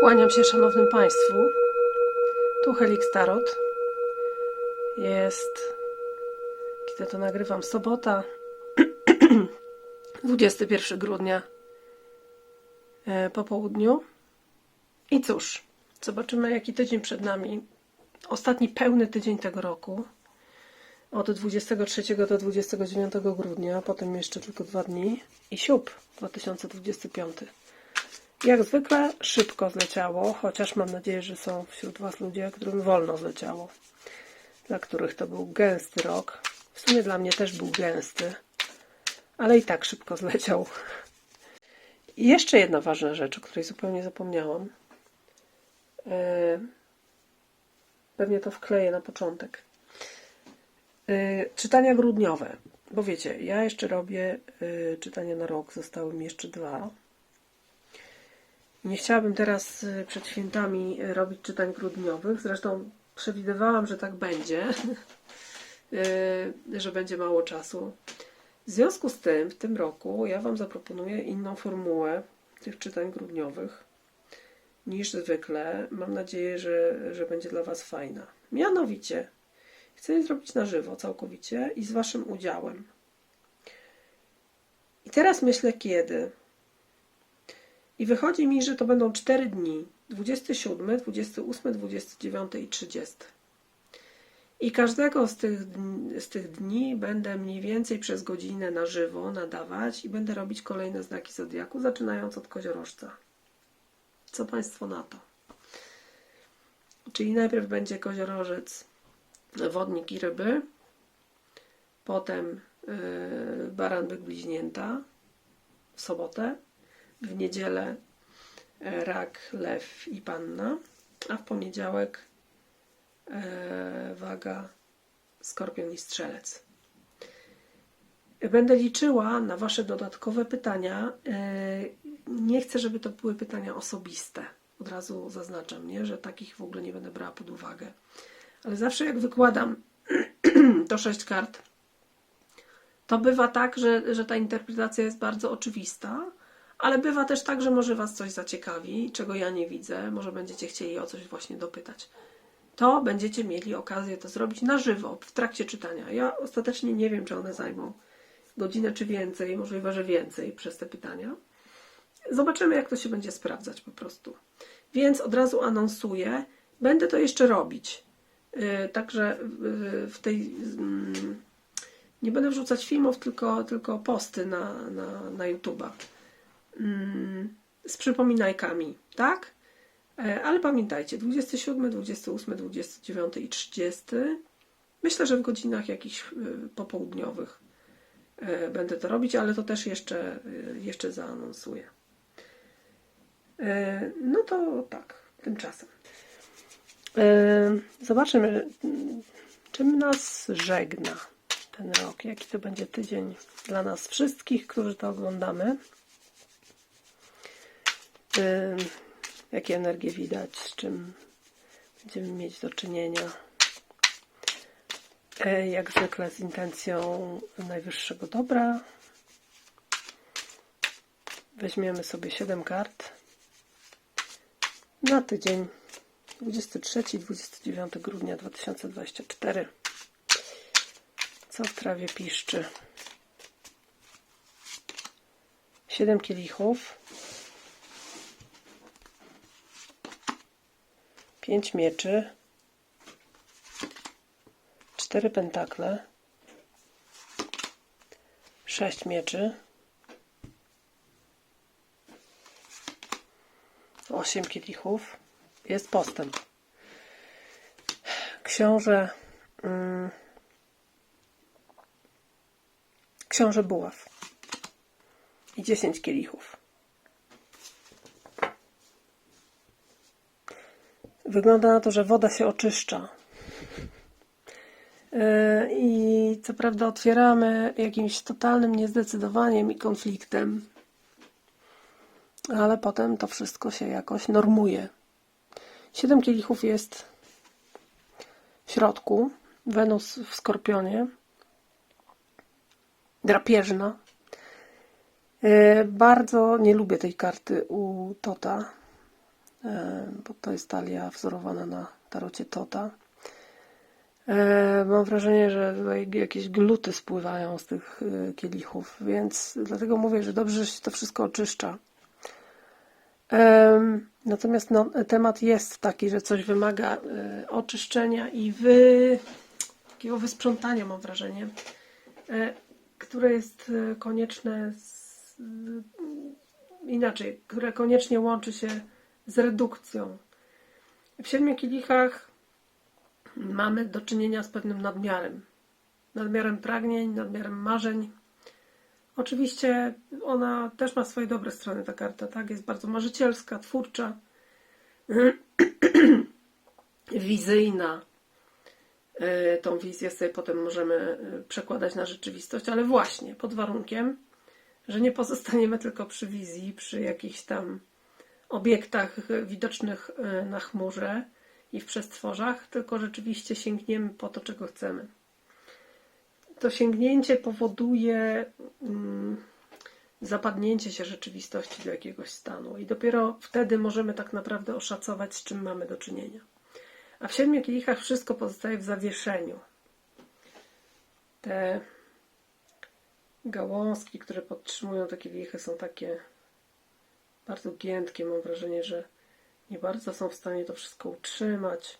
Kłaniam się szanownym Państwu. Tu Helix Tarot. Jest, kiedy to nagrywam, sobota, 21 grudnia e, po południu. I cóż, zobaczymy jaki tydzień przed nami. Ostatni pełny tydzień tego roku. Od 23 do 29 grudnia, potem jeszcze tylko dwa dni. I siup 2025. Jak zwykle szybko zleciało, chociaż mam nadzieję, że są wśród Was ludzie, którym wolno zleciało. Dla których to był gęsty rok. W sumie dla mnie też był gęsty, ale i tak szybko zleciał. I jeszcze jedna ważna rzecz, o której zupełnie zapomniałam. E, Pewnie to wkleję na początek. E, Czytania grudniowe. Bo wiecie, ja jeszcze robię e, czytania na rok, zostały mi jeszcze dwa. Nie chciałabym teraz y, przed świętami y, robić czytań grudniowych. Zresztą przewidywałam, że tak będzie, y, że będzie mało czasu. W związku z tym, w tym roku ja Wam zaproponuję inną formułę tych czytań grudniowych niż zwykle. Mam nadzieję, że, że będzie dla Was fajna. Mianowicie, chcę je zrobić na żywo całkowicie i z Waszym udziałem. I teraz myślę, kiedy. I wychodzi mi, że to będą 4 dni. 27, 28, 29 i 30. I każdego z tych, dni- z tych dni będę mniej więcej przez godzinę na żywo nadawać i będę robić kolejne znaki zodiaku, zaczynając od koziorożca. Co Państwo na to? Czyli najpierw będzie koziorożec, wodnik i ryby, potem yy, baran, bliźnięta w sobotę, w niedzielę e, rak, lew i panna, a w poniedziałek e, waga, skorpion i strzelec. Będę liczyła na Wasze dodatkowe pytania. E, Nie chcę, żeby to były pytania osobiste. Od razu zaznaczam, nie? że takich w ogóle nie będę brała pod uwagę. Ale zawsze jak wykładam to sześć kart, to bywa tak, że, że ta interpretacja jest bardzo oczywista, ale bywa też tak, że może Was coś zaciekawi, czego ja nie widzę, może będziecie chcieli o coś właśnie dopytać. To będziecie mieli okazję to zrobić na żywo, w trakcie czytania. Ja ostatecznie nie wiem, czy one zajmą godzinę czy więcej, możliwe, że więcej przez te pytania. Zobaczymy, jak to się będzie sprawdzać po prostu. Więc od razu anonsuję, będę to jeszcze robić. Yy, Także yy, w tej. mm, Nie będę wrzucać filmów, tylko, tylko posty na, na, na YouTube'a z przypominajkami, tak? E, Ale pamiętajcie, 27, 28, 29 i 30. Myślę, że w godzinach jakichś y, popołudniowych e, będę to robić, ale to też jeszcze, jeszcze zaanonsuję. E, No to tak, tymczasem. E, Zobaczymy, mm, czym nas żegna ten rok. Jaki to będzie tydzień dla nas wszystkich, którzy to oglądamy. Ym, jakie energie widać, z czym będziemy mieć do czynienia. E, Jak zwykle z intencją najwyższego dobra. Weźmiemy sobie 7 kart na tydzień 23-29 grudnia 2024. Co w trawie piszczy? 7 kielichów. Pięć mieczy. Cztery pentakle. Sześć mieczy. Osiem kielichów. Jest postęp. Książę. Mm, książę buław. I dziesięć kielichów. Wygląda na to, że woda się oczyszcza. Yy, I co prawda otwieramy jakimś totalnym niezdecydowaniem i konfliktem, ale potem to wszystko się jakoś normuje. Siedem kielichów jest w środku. Wenus w skorpionie. Drapieżna. Yy, Bardzo nie lubię tej karty u Tota. E, bo to jest talia wzorowana na tarocie Tota. E, Mam wrażenie, że jakieś gluty spływają z tych e, kielichów, więc dlatego mówię, że dobrze, że się to wszystko oczyszcza. Natomiast no, temat jest taki, że coś wymaga oczyszczenia i wy, takiego wysprzątania, mam wrażenie, które jest konieczne z, inaczej, które koniecznie łączy się z redukcją. W siedmiu kielichach mamy do czynienia z pewnym nadmiarem. Nadmiarem pragnień, nadmiarem marzeń. Oczywiście ona też ma swoje dobre strony, ta karta, tak? Jest bardzo marzycielska, twórcza, wizyjna. E, Tą wizję sobie potem możemy e, przekładać na rzeczywistość, ale właśnie pod warunkiem, że nie pozostaniemy tylko przy wizji, przy jakichś tam obiektach widocznych e, na chmurze i w przestworzach, tylko rzeczywiście sięgniemy po to, czego chcemy. To sięgnięcie powoduje mm, zapadnięcie się rzeczywistości do jakiegoś stanu, i dopiero wtedy możemy tak naprawdę oszacować, z czym mamy do czynienia. A w siedmiu kielichach wszystko pozostaje w zawieszeniu. Te gałązki, które podtrzymują te kielichy, są takie bardzo giętkie. Mam wrażenie, że nie bardzo są w stanie to wszystko utrzymać.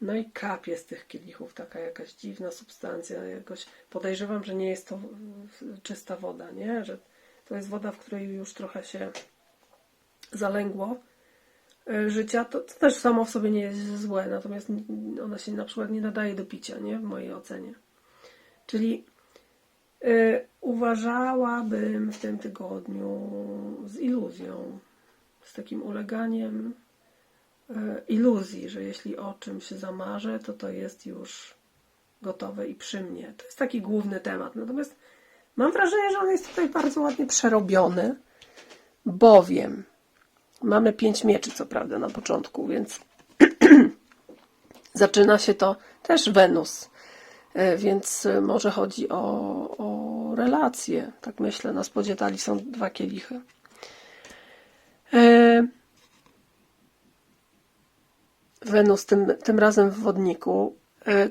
No i kapie z tych kielichów, taka jakaś dziwna substancja, jakoś podejrzewam, że nie jest to czysta woda, nie? Że to jest woda, w której już trochę się zalęgło e, życia. To, to też samo w sobie nie jest złe, natomiast ona się na przykład nie nadaje do picia, nie? W mojej ocenie. Czyli y, uważałabym w tym tygodniu z iluzją, z takim uleganiem e, iluzji, że jeśli o czymś zamarzę, to to jest już gotowe i przy mnie. To jest taki główny temat. Natomiast mam wrażenie, że on jest tutaj bardzo ładnie przerobiony, bowiem mamy pięć mieczy, co prawda, na początku, więc zaczyna się to też Wenus. E, Więc e, może chodzi o, o relacje. Tak myślę, na spodzie talii są dwa kielichy. E, Wenus tym, tym razem w wodniku,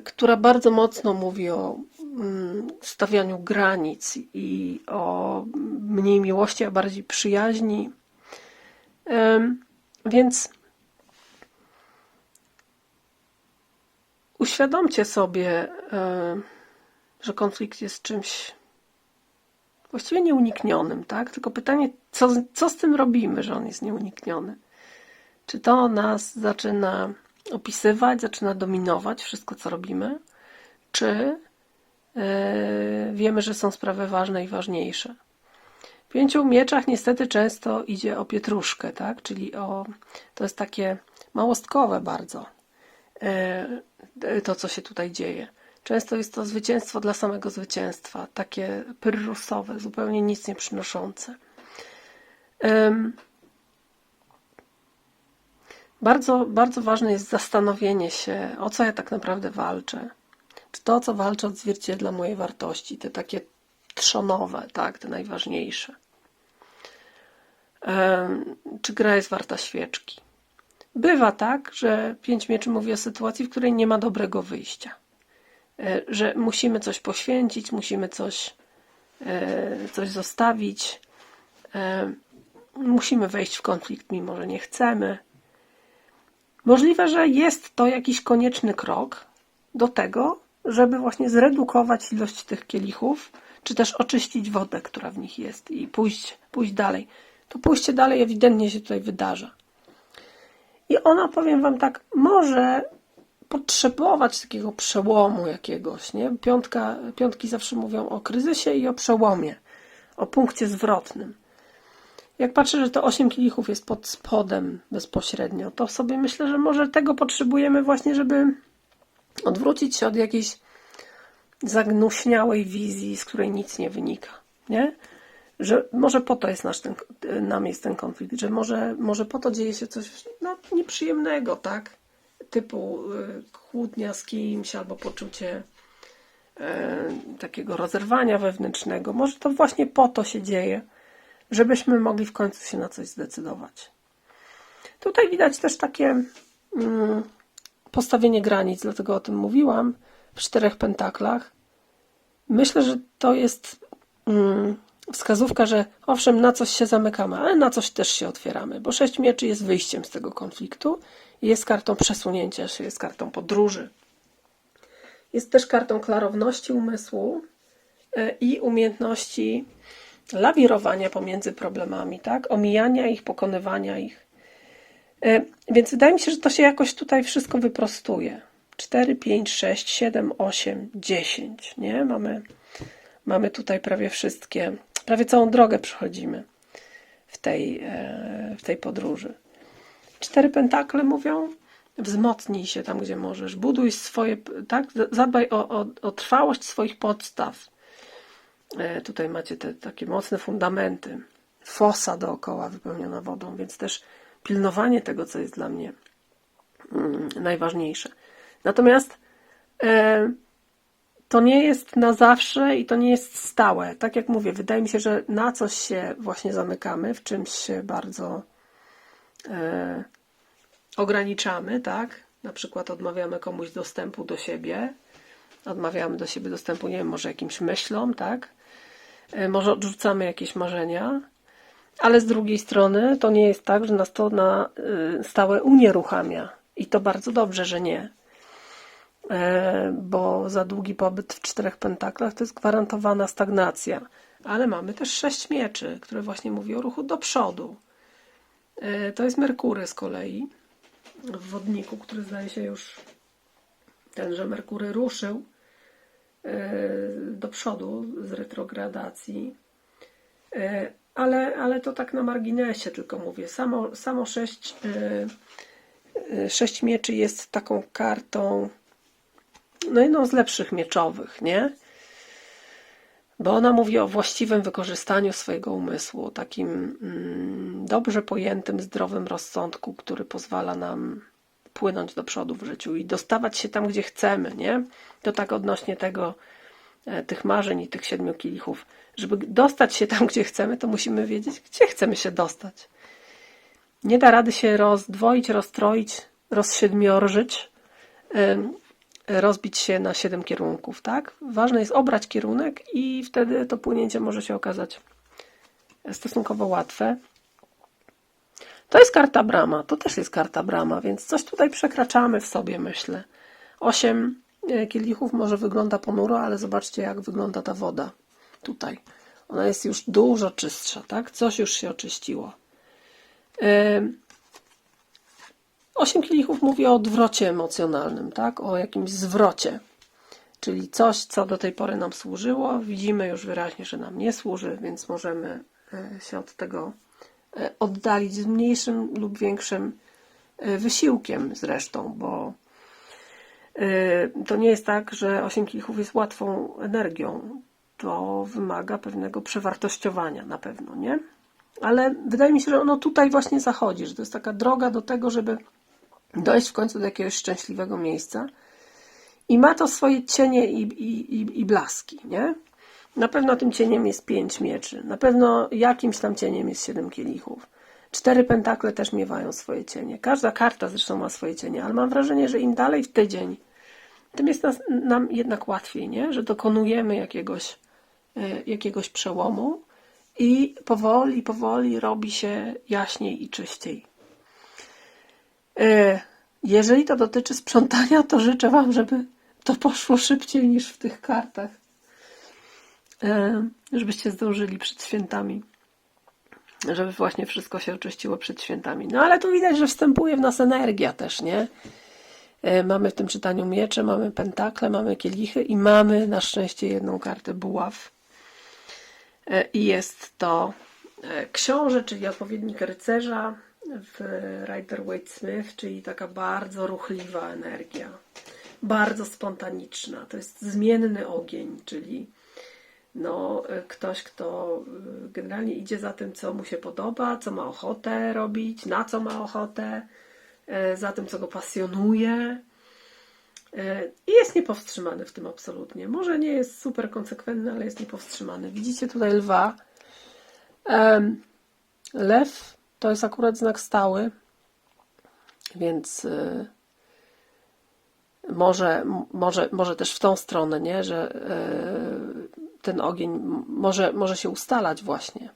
która bardzo mocno mówi o mm, stawianiu granic i o mniej miłości, a bardziej przyjaźni. Więc uświadomcie sobie, e, że konflikt jest czymś właściwie nieuniknionym, tak? Tylko pytanie, co, co z tym robimy, że on jest nieunikniony? Czy to nas zaczyna opisywać, zaczyna dominować wszystko, co robimy? Czy e, wiemy, że są sprawy ważne i ważniejsze? W pięciu mieczach niestety często idzie o pietruszkę, tak? Czyli o, to jest takie małostkowe bardzo to, co się tutaj dzieje. Często jest to zwycięstwo dla samego zwycięstwa, takie pyrrusowe, zupełnie nic nie przynoszące. Bardzo, bardzo ważne jest zastanowienie się, o co ja tak naprawdę walczę. Czy to, co walczę, odzwierciedla moje wartości, te takie trzonowe, tak, te najważniejsze. Czy gra jest warta świeczki? Bywa tak, że pięć mieczy mówi o sytuacji, w której nie ma dobrego wyjścia. E, Że musimy coś poświęcić, musimy coś, e, coś zostawić, e, musimy wejść w konflikt, mimo że nie chcemy. Możliwe, że jest to jakiś konieczny krok do tego, żeby właśnie zredukować ilość tych kielichów, czy też oczyścić wodę, która w nich jest i pójść, pójść dalej. To pójście dalej ewidentnie się tutaj wydarza. I ona, powiem Wam tak, może potrzebować takiego przełomu jakiegoś, nie? Piątka, piątki zawsze mówią o kryzysie i o przełomie, o punkcie zwrotnym. Jak patrzę, że to 8 kielichów jest pod spodem bezpośrednio, to sobie myślę, że może tego potrzebujemy właśnie, żeby odwrócić się od jakiejś zagnuśniałej wizji, z której nic nie wynika, nie? Że może po to jest nasz ten, nam jest ten konflikt, że może, może po to dzieje się coś nieprzyjemnego, tak? Typu y, kłótnia z kimś albo poczucie e, takiego rozerwania wewnętrznego. Może to właśnie po to się dzieje, żebyśmy mogli w końcu się na coś zdecydować. Tutaj widać też takie mm, postawienie granic, dlatego o tym mówiłam w czterech pentaklach. Myślę, że to jest mm, wskazówka, że owszem, na coś się zamykamy, ale na coś też się otwieramy, bo sześć mieczy jest wyjściem z tego konfliktu, jest kartą przesunięcia się, jest kartą podróży. Jest też kartą klarowności umysłu e, i umiejętności lawirowania pomiędzy problemami, tak? Omijania ich, pokonywania ich. E, Więc wydaje mi się, że to się jakoś tutaj wszystko wyprostuje. 4, 5, 6, 7, 8, 10, nie? Mamy, mamy tutaj prawie wszystkie, prawie całą drogę przechodzimy w tej, e, w tej podróży. Cztery pentakle mówią, wzmocnij się tam, gdzie możesz, buduj swoje, tak? Zadbaj o, o, o trwałość swoich podstaw. E, Tutaj macie te takie mocne fundamenty. Fosa dookoła wypełniona wodą, więc też pilnowanie tego, co jest dla mnie mm, najważniejsze. Natomiast e, to nie jest na zawsze i to nie jest stałe. Tak jak mówię, wydaje mi się, że na coś się właśnie zamykamy, w czymś się bardzo e, ograniczamy, tak? Na przykład odmawiamy komuś dostępu do siebie, odmawiamy do siebie dostępu, nie wiem, może jakimś myślom, tak? E, Może odrzucamy jakieś marzenia, ale z drugiej strony to nie jest tak, że nas to na y, stałe unieruchamia. I to bardzo dobrze, że nie. E, Bo za długi pobyt w czterech pentaklach to jest gwarantowana stagnacja. Ale mamy też sześć mieczy, które właśnie mówi o ruchu do przodu. E, To jest Merkury z kolei w wodniku, który zdaje się już tenże Merkury ruszył e, do przodu z retrogradacji. Ale, ale to tak na marginesie tylko mówię. Samo, samo sześć, sześć mieczy jest taką kartą, no jedną z lepszych mieczowych, nie? Bo ona mówi o właściwym wykorzystaniu swojego umysłu, takim mm, dobrze pojętym, zdrowym rozsądku, który pozwala nam płynąć do przodu w życiu i dostawać się tam, gdzie chcemy, nie? To tak odnośnie tego, e, tych marzeń i tych siedmiu kielichów. Żeby dostać się tam, gdzie chcemy, to musimy wiedzieć, gdzie chcemy się dostać. Nie da rady się rozdwoić, rozstroić, rozsiedmiorżyć, rozbić się na siedem kierunków, tak? Ważne jest obrać kierunek i wtedy to płynięcie może się okazać stosunkowo łatwe. To jest karta brama, to też jest karta brama, więc coś tutaj przekraczamy w sobie, myślę. Osiem e, kielichów może wygląda ponuro, ale zobaczcie, jak wygląda ta woda tutaj. Ona jest już dużo czystsza, tak? Coś już się oczyściło. Ym, Osiem kielichów mówi o odwrocie emocjonalnym, tak? O jakimś zwrocie. Czyli coś, co do tej pory nam służyło, widzimy już wyraźnie, że nam nie służy, więc możemy e, się od tego e, oddalić z mniejszym lub większym e, wysiłkiem zresztą, bo to nie jest tak, że osiem kielichów jest łatwą energią. To wymaga pewnego przewartościowania na pewno, nie? Ale wydaje mi się, że ono tutaj właśnie zachodzi, że to jest taka droga do tego, żeby dojść w końcu do jakiegoś szczęśliwego miejsca. I ma to swoje cienie i, i, i, i blaski, nie? Na pewno tym cieniem jest pięć mieczy. Na pewno jakimś tam cieniem jest siedem kielichów. Cztery pentakle też miewają swoje cienie. Każda karta zresztą ma swoje cienie, ale mam wrażenie, że im dalej w tydzień, tym jest nas, nam jednak łatwiej, nie? Że dokonujemy jakiegoś, e, jakiegoś przełomu i powoli, powoli robi się jaśniej i czyściej. E, Jeżeli to dotyczy sprzątania, to życzę Wam, żeby to poszło szybciej niż w tych kartach. E, Żebyście zdążyli przed świętami. Żeby właśnie wszystko się oczyściło przed świętami. No ale tu widać, że wstępuje w nas energia też, nie? E, Mamy w tym czytaniu miecze, mamy pentakle, mamy kielichy i mamy na szczęście jedną kartę buław. I jest to książę, czyli odpowiednik rycerza w Rider-Waite-Smith, czyli taka bardzo ruchliwa energia, bardzo spontaniczna. To jest zmienny ogień, czyli no, ktoś, kto e, generalnie idzie za tym, co mu się podoba, co ma ochotę robić, na co ma ochotę, e, za tym, co go pasjonuje. E, I jest niepowstrzymany w tym absolutnie. Może nie jest super konsekwentny, ale jest niepowstrzymany. Widzicie tutaj lwa. Lew to jest akurat znak stały. Więc y, może, może, może też w tą stronę, nie? że y, ten ogień może, może się ustalać właśnie.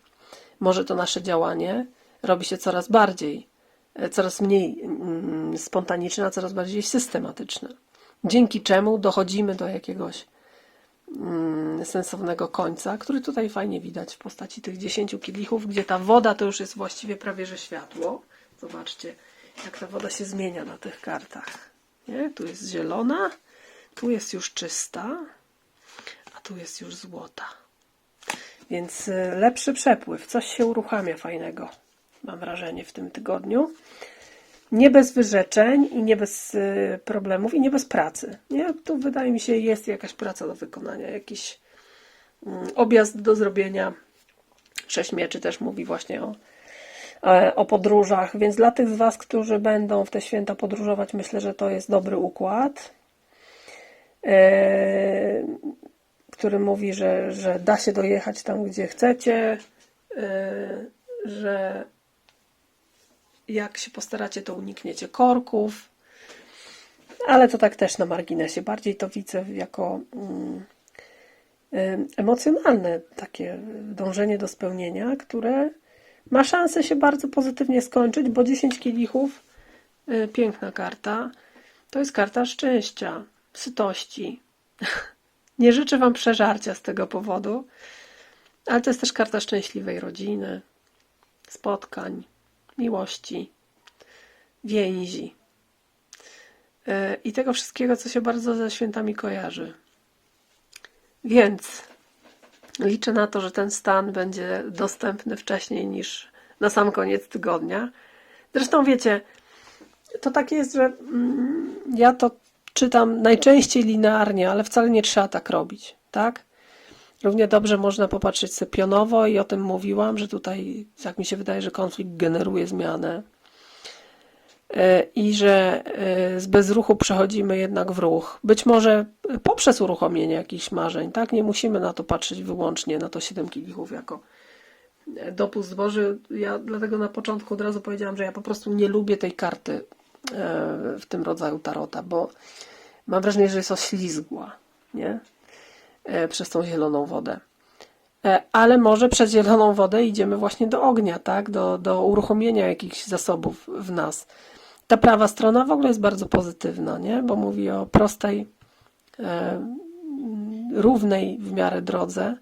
Może to nasze działanie robi się coraz bardziej, y, coraz mniej mm, spontaniczne, a coraz bardziej systematyczne. Dzięki czemu dochodzimy do jakiegoś sensownego końca, który tutaj fajnie widać w postaci tych 10 kielichów, gdzie ta woda to już jest właściwie prawie że światło. Zobaczcie, jak ta woda się zmienia na tych kartach. Nie? Tu jest zielona, tu jest już czysta, a tu jest już złota. Więc y, lepszy przepływ, coś się uruchamia fajnego, mam wrażenie, w tym tygodniu. Nie bez wyrzeczeń i nie bez y, problemów i nie bez pracy. Nie? Tu wydaje mi się jest jakaś praca do wykonania, jakiś mm, objazd do zrobienia. Sześć mieczy też mówi właśnie o, e, o podróżach, więc dla tych z Was, którzy będą w te święta podróżować, myślę, że to jest dobry układ, e, który mówi, że, że da się dojechać tam, gdzie chcecie, e, że jak się postaracie, to unikniecie korków, ale to tak też na marginesie. Bardziej to widzę jako mm, em, emocjonalne takie dążenie do spełnienia, które ma szansę się bardzo pozytywnie skończyć, bo 10 kielichów, y, piękna karta, to jest karta szczęścia, sytości. Nie życzę Wam przeżarcia z tego powodu, ale to jest też karta szczęśliwej rodziny, spotkań, miłości, więzi y, i tego wszystkiego, co się bardzo ze świętami kojarzy. Więc liczę na to, że ten stan będzie dostępny wcześniej niż na sam koniec tygodnia. Zresztą wiecie, to tak jest, że mm, ja to czytam najczęściej linearnie, ale wcale nie trzeba tak robić, tak? Równie dobrze można popatrzeć sobie pionowo i o tym mówiłam, że tutaj, jak mi się wydaje, że konflikt generuje zmianę E, i że e, z bezruchu przechodzimy jednak w ruch. Być może poprzez uruchomienie jakichś marzeń, tak? Nie musimy na to patrzeć wyłącznie, na to 7 kielichów jako e, dopust Boży. Ja dlatego na początku od razu powiedziałam, że ja po prostu nie lubię tej karty e, w tym rodzaju tarota, bo mam wrażenie, że jest oślizgła, nie? E, Przez tą zieloną wodę. E, Ale może przez zieloną wodę idziemy właśnie do ognia, tak? Do, do uruchomienia jakichś zasobów w nas. Ta prawa strona w ogóle jest bardzo pozytywna, nie? Bo mówi o prostej, e, równej w miarę drodze,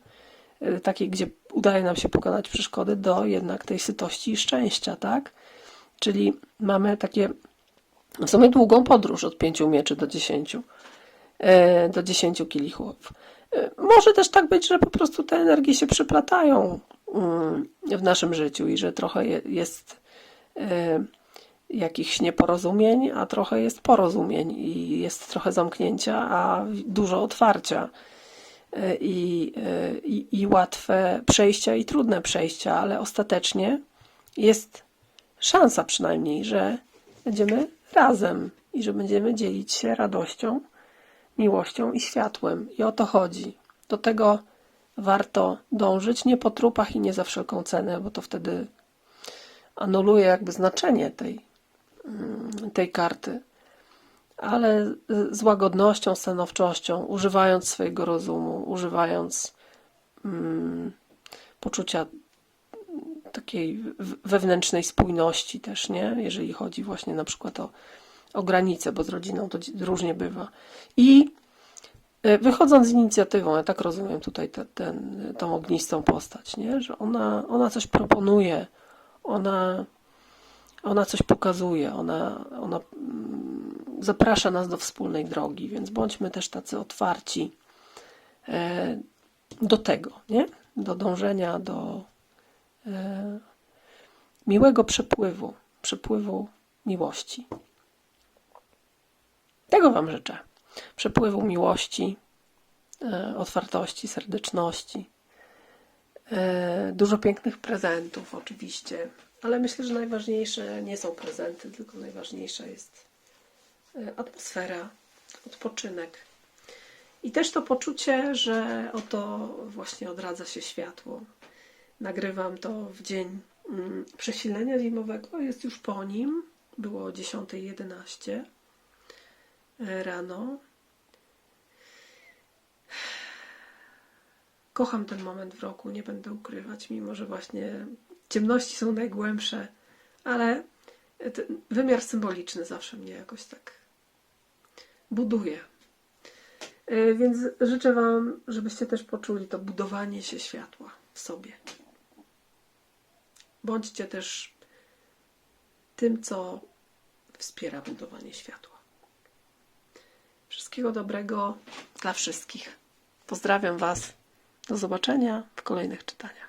takiej, gdzie udaje nam się pokonać przeszkody, do jednak tej sytości i szczęścia, tak? Czyli mamy takie w sumie długą podróż od pięciu mieczy do dziesięciu, do dziesięciu kielichów. E, Może też tak być, że po prostu te energie się przeplatają mm, w naszym życiu i że trochę je- jest e, jakichś nieporozumień, a trochę jest porozumień i jest trochę zamknięcia, a dużo otwarcia. E, I, e, i, i łatwe przejścia i trudne przejścia, ale ostatecznie jest szansa przynajmniej, że będziemy razem i że będziemy dzielić się radością, miłością i światłem. I o to chodzi. Do tego warto dążyć nie po trupach i nie za wszelką cenę, bo to wtedy anuluje jakby znaczenie tej, mm, tej karty. Ale z łagodnością, stanowczością, używając swojego rozumu, używając mm, poczucia takiej wewnętrznej spójności też, nie? Jeżeli chodzi właśnie na przykład o, o granice, bo z rodziną to różnie bywa. I y, wychodząc z inicjatywą, ja tak rozumiem tutaj te, ten, tą ognistą postać, nie? Że ona, ona coś proponuje, ona, ona coś pokazuje, ona, ona mm, zaprasza nas do wspólnej drogi, więc bądźmy też tacy otwarci e, do tego, nie? Do dążenia do e, miłego przepływu, przepływu miłości. Tego Wam życzę. Przepływu miłości, e, otwartości, serdeczności. E, Dużo pięknych prezentów, oczywiście, ale myślę, że najważniejsze nie są prezenty, tylko najważniejsza jest e, atmosfera, odpoczynek. I też to poczucie, że oto właśnie odradza się światło. Nagrywam to w dzień mm, przesilenia zimowego, jest już po nim, było o 10.11 rano. Kocham ten moment w roku, nie będę ukrywać, mimo że właśnie ciemności są najgłębsze, ale wymiar symboliczny zawsze mnie jakoś tak buduje. Y, Więc życzę Wam, żebyście też poczuli to budowanie się światła w sobie. Bądźcie też tym, co wspiera budowanie światła. Wszystkiego dobrego dla wszystkich. Pozdrawiam Was. Do zobaczenia w kolejnych czytaniach.